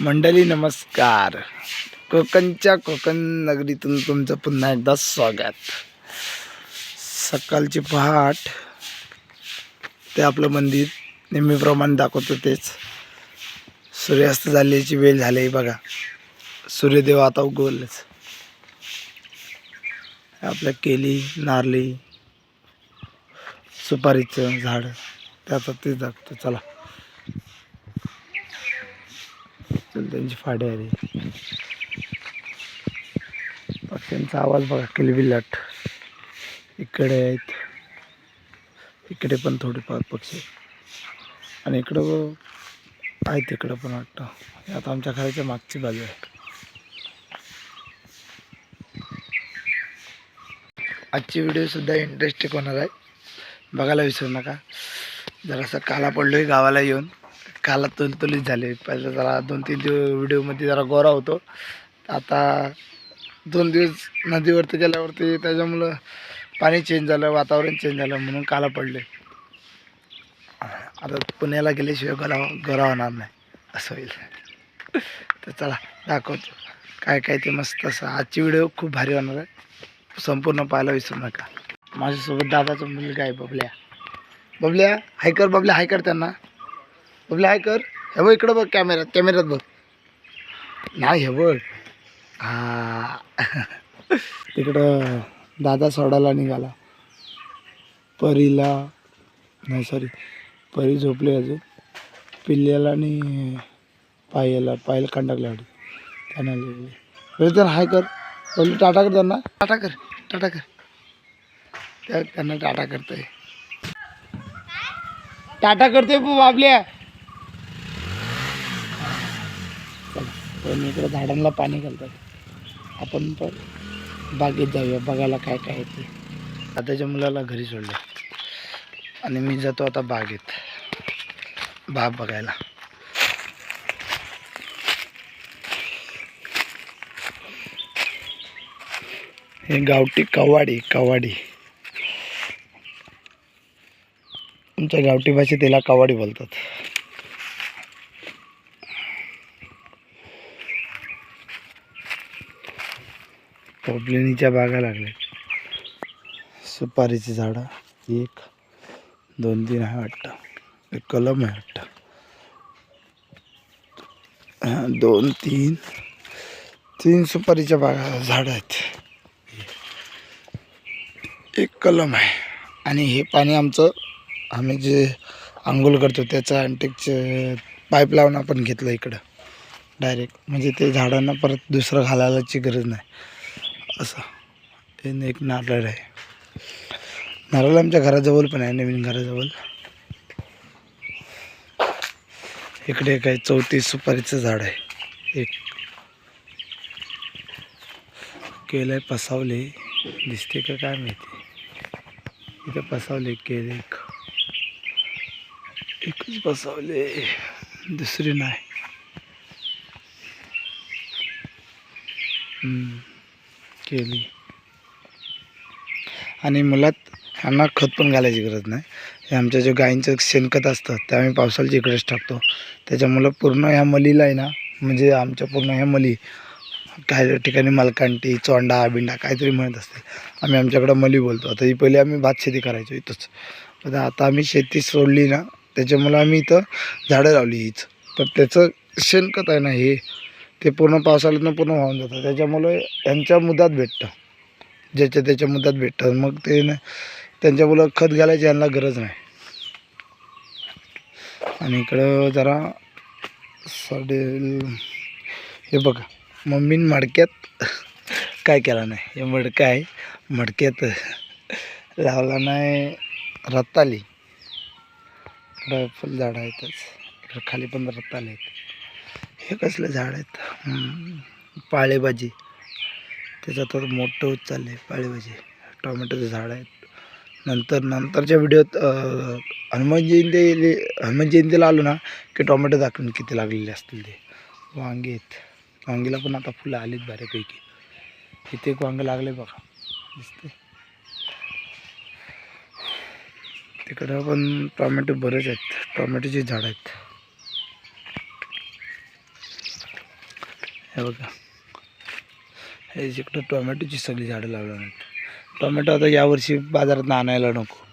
मंडळी नमस्कार. कोकणच्या कोकण नगरीतून तुमचं पुन्हा एकदा स्वागत. सकाळची पहाट ते आपलं मंदिर नेहमीप्रमाणे दाखवतो तेच. सूर्यास्त झाल्याची वेळ झाली बघा. सूर्यदेव आता उगवलंच. आपल्या केली नारली सुपारीचं झाड त्याचा तेच दाखवतो. चला. चल त्यांची फाडे आली. पक्ष्यांचा आवाज बघा किलबिलाट. इकडे आहेत. इकडे पण थोडेफार पक्षी. आणि इकडं आहेत इकडं पण वाटतं. हे आता आमच्या घराच्या मागची बाजू आहे. आजची व्हिडिओसुद्धा इंटरेस्टिंग होणार आहे? बघायला विसरू नका. जरासं काला पडलोय गावाला येऊन. काला तुलतुलीत झाले. पहिलं जरा दोन तीन दिवस व्हिडिओमध्ये जरा गोरा होतो. आता दोन दिवस नदीवरती गेल्यावरती त्याच्यामुळं पाणी चेंज झालं वातावरण चेंज झालं म्हणून काला पडले. आता पुण्याला गेल्याशिवाय गरा गोरा होणार नाही. असं होईल. तर चला दाखवतो. काय काय ते मस्त असं. आजची व्हिडिओ खूप भारी होणार आहे. संपूर्ण पाहायला विसरू नका. माझ्यासोबत दादाचा मुलगा आहे बबल्या. बबल्या हायकर बबल्या हायकर त्यांना. बबल्या हाय कर. हे बघ इकडं बघ कॅमेऱ्यात कॅमेऱ्यात बघ. नाही हे बघ. हा तिकडं दादा सोडायला निघाला. परीला नाही सॉरी परी झोपली अजून. पिल्ल्याला आणि पायाला पायाला कंडाकला वाटत त्यांना लिहिली. तर हाय कर. पहिले टाटा कर त्यांना. टाटा कर टाटा कर. त्या त्यांना टाटा करतोय. टाटा करतोय बाबल्या. पण इकडं झाडांना पाणी घालतात. आपण पण बागेत जाऊया बघायला काय काय ते. आताच्या मुलाला घरी सोडलं. आणि मी जातो आता बागेत. बाग बघायला. हे गावठी कवाडी कवाडी. आमच्या गावठी भाषेत त्याला कवाडी बोलतात. पोपलेनीच्या बागा लागल्या. सुपारीची झाडं एक दोन तीन आहे वाटतं एक कलम आहे वाटतं दोन तीन तीन सुपारीच्या बागा झाडं आहेत. एक कलम आहे. आणि हे पाणी आमचं आम्ही जे आंघोळ करतो त्याचं अँटेकचे पाईप लावून आपण घेतलं इकडं. डायरेक्ट म्हणजे ते झाडांना परत दुसरं घालायलाची गरज नाही. असं. हे एक नारळ आहे. नारळ आमच्या घराजवळ पण आहे नवीन घराजवळ. इकडे काय चौथी चौतीस सुपारीचं झाड आहे. एक. केलंय पसावले. दिसते का काय माहिती. इथं पसावले केले एक. एकच पसावले. दुसरी नाही. केली. आणि मुलात ह्यांना खत पण घालायची गरज नाही. हे आमच्या जे गायींचं शेणखत असतं ते आम्ही पावसाळ्याच्या इकडेच टाकतो. त्याच्यामुळं पूर्ण ह्या मलीला आहे ना म्हणजे आमच्या पूर्ण ह्या मली. काही ठिकाणी मलकांटी चोंडा बिंडा काहीतरी म्हणत असते आम्ही आमच्याकडं मली बोलतो. आता ही पहिले आम्ही भात शेती करायचो इथंच. पण आता आम्ही शेती सोडली ना त्याच्यामुळं आम्ही इथं झाडं लावली हीच. तर त्याचं शेणखत आहे ना हे ते पूर्ण पावसाळ्यातनं पूर्ण वाहून जातं त्याच्यामुळे यांच्या मुदात भेटतं. ज्याच्या त्याच्या मुदात भेटतं. मग ते न त्यांच्या मुलं खत घालायची यांना गरज नाही. आणि इकडं जरा सडेल हे बघा मम्मीन मडक्यात काय केला नाही. हे मडकं आहे. मडक्यात लावला नाही रताली. इकडं फुलझाडं आहेतच इकडं खाली पण रत्ताली आहेत. हे कसलं झाड आहेत? पाळेभाजी त्याचं आता मोठं होत चाललं आहे पाळेभाजी टोमॅटोचं झाड आहेत. नंतर नंतरच्या व्हिडिओत हनुमान जयंती हनुमान जयंतीला आलो ना की टोमॅटो दाखवून किती लागलेले असतील ते. वांगे आहेत. वांगीला पण आता फुलं आलीत बऱ्यापैकी. इथे एक वांगं लागले बघा. दिसते तिकडं पण टोमॅटो बरेच आहेत. टोमॅटोचे झाडं आहेत. हे बघा. हे इकडं टोमॅटोची सगळी झाडं लावली टोमॅटो आता यावर्षी बाजारात आणायला नको.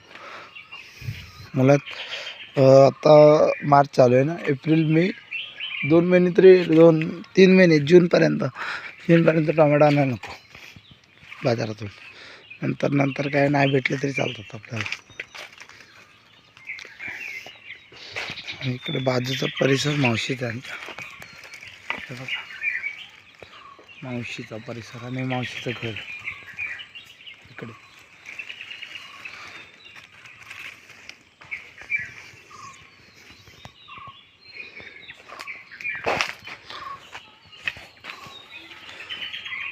मुळात आता मार्च चालू आहे ना. एप्रिल मे दोन महिने तरी दोन तीन महिने जूनपर्यंत जूनपर्यंत टोमॅटो आणायला नको. बाजारातून. नंतर नंतर काय नाही भेटले तरी चालतात आपल्याला. इकडे बाजूचा परिसर मावशीचा त्यांचा बघा. मावशीचा परिसर आणि मावशीचं घर. इकडे.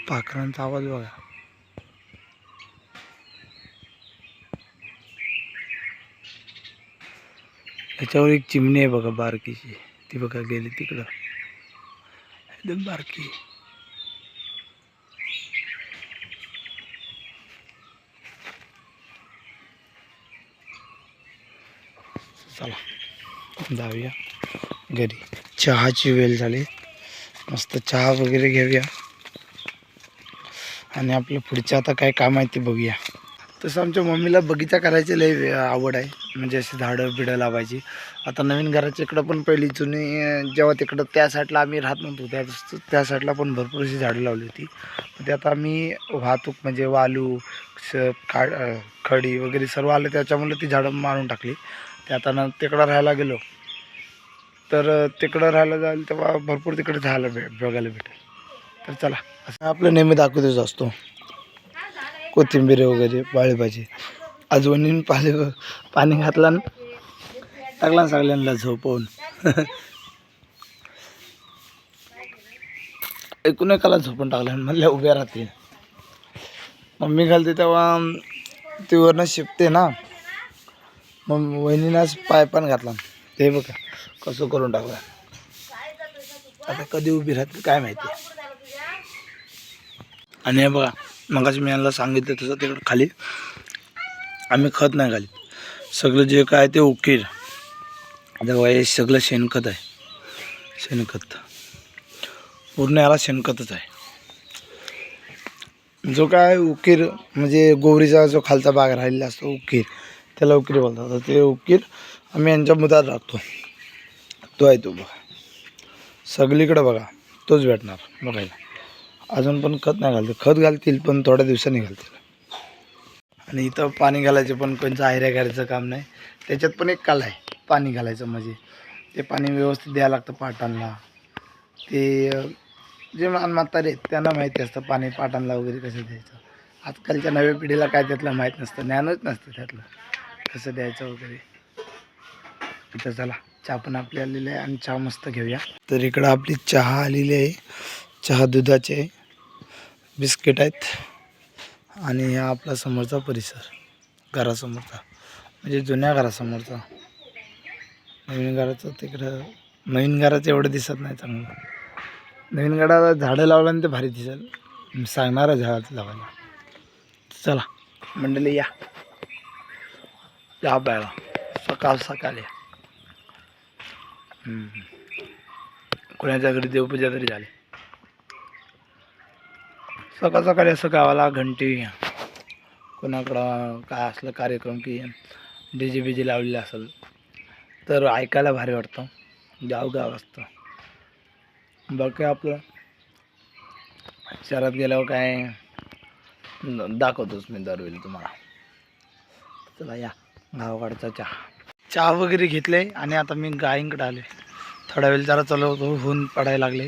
पाखरांचा आवाज बघा. त्याच्यावर एक चिमणी आहे बघा बारकीची ती बघा गेली तिकडं. एकदम बारकी. चला. जाऊया. घरी. चहाची वेळ झाली. मस्त चहा वगैरे घेऊया. आणि आपलं पुढचं आता काय काम आहे ते बघूया. तसं आमच्या मम्मीला बगीचा करायची लय आवड आहे. म्हणजे अशी झाडं बिडं लावायची. आता नवीन घराच्या इकडं पण पहिली जुनी जेव्हा तिकडं त्या साईडला आम्ही राहत नव्हतो त्या त्या साईडला पण भरपूर अशी झाडं लावली होती. ते आता आम्ही वाहतूक म्हणजे वालू स का खडी वगैरे सर्व आलं त्याच्यामुळे ती झाडं मारून टाकली. आता तिकडं राहायला गेलो. तर तिकडं राहायला जाईल तेव्हा भरपूर तिकडे राहायला भे बघायला भेटेल. तर चला असं आपलं नेहमी दाखवतच असतो. कोथिंबीर वगैरे पाळीभाजी आजवणीन पाले पाणी घातला टाकला सगळ्यांना झोपवून. एकूण एकाला झोपून टाकला म्हणल्या उभ्या राहते मम्मी घालते तेव्हा ती वरनं शिपते ना. मग वहिनीनाच पाय पण घातला. ते बघा कसं करून टाकलं. आता कधी उभी राहते काय माहिती. आणि हे बघा मगाशी मी यांना सांगितलं तसं तिकडं खाली. आम्ही खत नाही घालीत. सगळं जे काय ते उकीर. जेव्हा हे सगळं शेणखत आहे. शेणखत. पूर्ण याला शेणखतच आहे. जो काय उकीर म्हणजे गोवरीचा जो खालचा भाग राहिलेला असतो उकीर. त्याला उकीर बोलतात. तर ते उकीर आम्ही यांच्या मुदात राखतो तो आहे तो बघा. सगळीकडे बघा तोच भेटणार बघायला. अजून पण खत नाही घालते. खत घालतील पण थोड्या दिवसांनी घालतील. आणि इथं पाणी घालायचं पण कोणचं आयऱ्या करायचं काम नाही. त्याच्यात पण एक कला आहे पाणी घालायचं म्हणजे. ते पाणी व्यवस्थित द्यावं लागतं पाटांना. ते जे मान म्हातारे आहेत त्यांना माहिती असतं पाणी पाटांना वगैरे कसं द्यायचं. आजकालच्या नव्या पिढीला काय त्यातलं माहीत नसतं ज्ञानच नसतं त्यातलं. कसं द्यायचं वगैरे. इथं चला चहा पण आपली आलेली आहे आणि चहा मस्त घेऊया. तर इकडं आपली चहा आलेली आहे. चहा दुधाचे आहे बिस्किट आहेत. आणि हा आपला समोरचा परिसर घरासमोरचा म्हणजे जुन्या घरासमोरचा. नवीन घराचं तिकडं नवीन घराचं एवढं दिसत नाही चांगलं. नवीन घराला झाडं लावलं ते भारी दिसेल. सांगणारं सांगणार आहे झाड लावायला. चला मंडळी या. या प्यायला सकाळ सकाळ. या कोणाच्या घरी देवपूजा तरी झाली. सकाळ सकाळी असं गावाला घंटी कोणाकडं काय असलं कार्यक्रम की डी जे बी जे लावलेलं असेल तर ऐकायला भारी वाटतं. गाव गाव असतं. बाकी आपलं शहरात गेल्यावर काय दाखवतोच मी दरवेळी तुम्हाला. चला या. गावाकडचा चहा. चहा वगैरे घेतले आणि आता मी गायींकडे आले थोडा वेळ जरा चालवतो होऊन पडायला लागले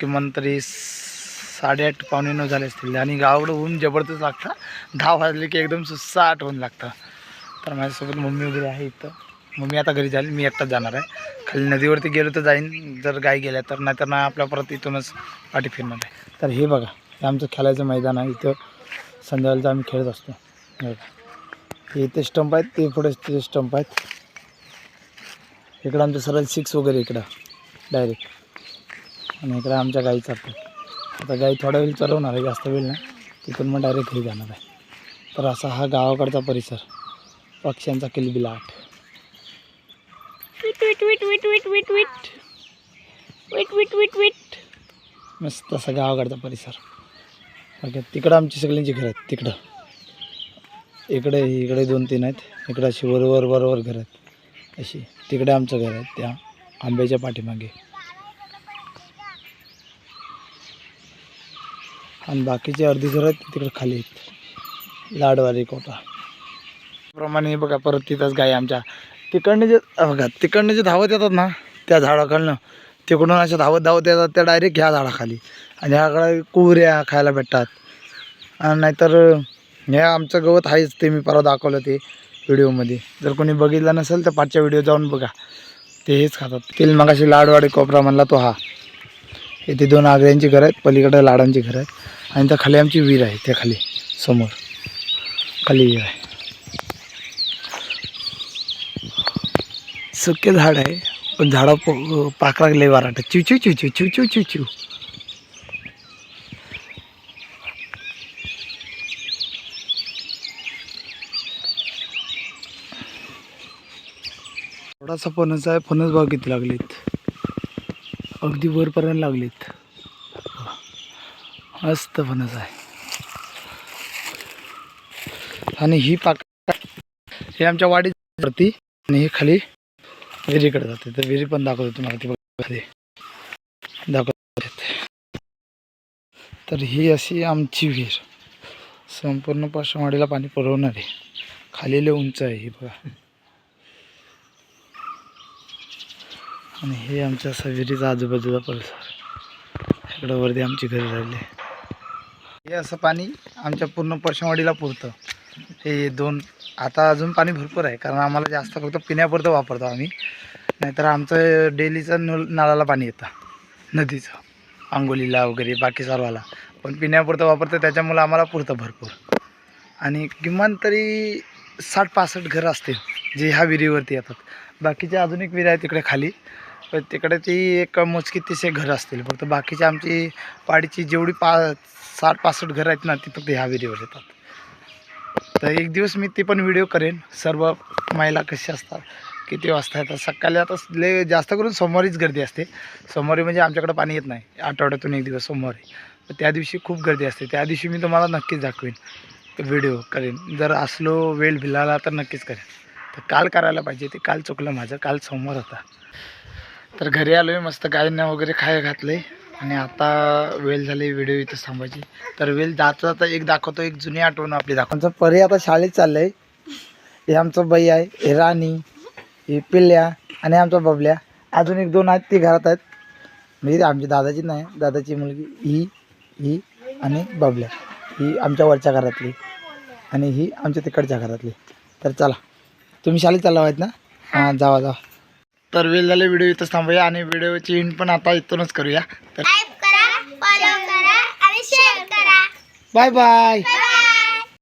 किमान तरी साडेआठ पावणे नऊ झाले असतील. आणि गावाकडं ऊन जबरदस्त लागतं. दहा वाजले की एकदम सुस्सा आठवून लागतं. तर माझ्यासोबत मम्मी वगैरे आहे इथं. मम्मी आता घरी जाईल मी एकटाच जाणार आहे. खाली नदीवरती गेलो तर जाईन जर गाय गेल्या तर. नाहीतर नाही आपल्या परत इथूनच पाठी फिरणार आहे. तर हे बघा हे आमचं खेळायचं मैदान आहे. इथं संध्याकाळचं आम्ही खेळत असतो. हे बघा. हे इथे स्टंप आहेत ते पुढे ते स्टंप आहेत. इकडं आमचं सरळ सिक्स वगैरे इकडं डायरेक्ट आणि इकडं आमच्या गाई चालतात. आता गाई थोडा वेळ चरवणार आहे जास्त वेळ नाही. तिथून मग डायरेक्ट घरी जाणार आहे. तर असा हा गावाकडचा परिसर पक्ष्यांचा किलबिलाट. Wait, wait, wait, wait, wait, wait, wait. Wait, wait, wait, wait. मस्त असा गावाकडचा परिसर. ओके तिकडं आमची सगळ्यांची घरं आहेत तिकडं. इकडे इकडे दोन तीन आहेत. इकडं अशी वरवर वरवर घर आहेत. अशी. तिकडे आमचं घर आहे. त्या आंब्याच्या पाठीमागे. आणि बाकीचे अर्धी घर आहेत तिकडे खाली आहेत. लाडवारी कोटा. प्रमाणे बघा परत तिथंच गाय आमच्या. तिकडनं जे बघा तिकडनं जे धावत येतात ना त्या झाडाखालनं तिकडून अशा धावत धावत येतात त्या डायरेक्ट ह्या झाडाखाली. आणि ह्याकडे कुऱ्या खायला भेटतात. आणि नाहीतर हे आमचं गवत आहेच ते मी परवा दाखवलं ते व्हिडिओमध्ये. जर कोणी बघितलं नसेल तर पाचच्या व्हिडिओ जाऊन बघा. ते हेच खातात. तेल मगाशी लाडवाडी कोपरा म्हणला तो हा. इथे दोन आगऱ्यांची घरं आहेत पलीकडे लाडांची घरं आहेत. आणि त्या खाली आमची विहीर आहे त्या खाली समोर. खाली विहीर आहे. सुके झाड आहे पण झाडं प लय वाराट चिव चिव चिव चिव चिव चिव चिव चिव. असा फणस आहे फणस भाव किती लागलेत? अगदी वरपर्यंत लागलेत. मस्त फणस आहे. आणि ही पाक हे आमच्या वाडीवरती आणि हे खाली विहिरीकडे जाते. तर विहिरी पण दाखवतो तुम्हाला ती खाली. तर ही अशी आमची विहीर. संपूर्ण पार्श्ववाडीला पाणी पुरवणारी. खाली उंच आहे ही बघा. आणि हे आमच्या सवेरीचा विहिरीचा आजूबाजूचा परिसर इकडं वरती आमची घरी राहिली. हे असं पाणी आमच्या पूर्ण परशमवाडीला पुरतं. हे दोन आता अजून पाणी भरपूर आहे कारण आम्हाला जास्त फक्त पिण्यापुरतं वापरतो आम्ही. नाहीतर आमचं डेलीचं नल नळाला पाणी येतं नदीचं आंघोलीला वगैरे बाकी सर्वाला. पण पिण्यापुरतं वापरतं त्याच्यामुळं आम्हाला पुरतं भरपूर. आणि किमान तरी साठ पासष्ट घरं असतील जे ह्या विहिरीवरती येतात. बाकीचे अजून एक विहिरी आहे तिकडे खाली. पण तिकडे ती एक मोजकी तीस एक घरं असतील. फक्त बाकीची आमची पाडीची जेवढी पा साठ पासष्ट घरं आहेत ना ती फक्त ह्या विहिरीवर येतात. तर एक दिवस मी ती पण व्हिडिओ करेन. सर्व महिला कशी असतात किती वाजता येतात. सकाळी आता लय जास्त करून सोमवारीच गर्दी असते. सोमवारी म्हणजे आमच्याकडे पाणी येत नाही. आठवड्यातून एक दिवस सोमवारी. तर त्या दिवशी खूप गर्दी असते. त्या दिवशी मी तुम्हाला नक्कीच दाखवेन. व्हिडिओ करेन. जर असलो वेळ भिलाला तर नक्कीच करेन. तर काल करायला पाहिजे ते काल चुकलं माझं. काल सोमवार होता. तर घरी आलो आहे मस्त गायींना वगैरे खाय घातले आणि आता वेळ झाली व्हिडिओ इथं थांबायची. तर वेळ जाता जाता एक दाखवतो एक जुनी आठवण आपली दाखवतो. परी आता शाळेत चाललं आहे हे आमचं बाई आहे हे राणी हे पिल्ल्या आणि आमचा बबल्या. अजून एक दोन आहेत ती घरात आहेत. म्हणजे आमची दादाची नाही दादाची मुलगी ही ही आणि बबल्या. ही आमच्या वरच्या घरातली आणि ही आमच्या तिकडच्या घरातली. तर चला. तुम्ही शाळेत चालला आहेत ना? हां जावा जावा. तर वेळ झाले व्हिडिओ इथंच थांबूया आणि व्हिडिओची एंड पण आता इथूनच करूया. तर लाईक करा फॉलो करा आणि शेअर करा. Bye bye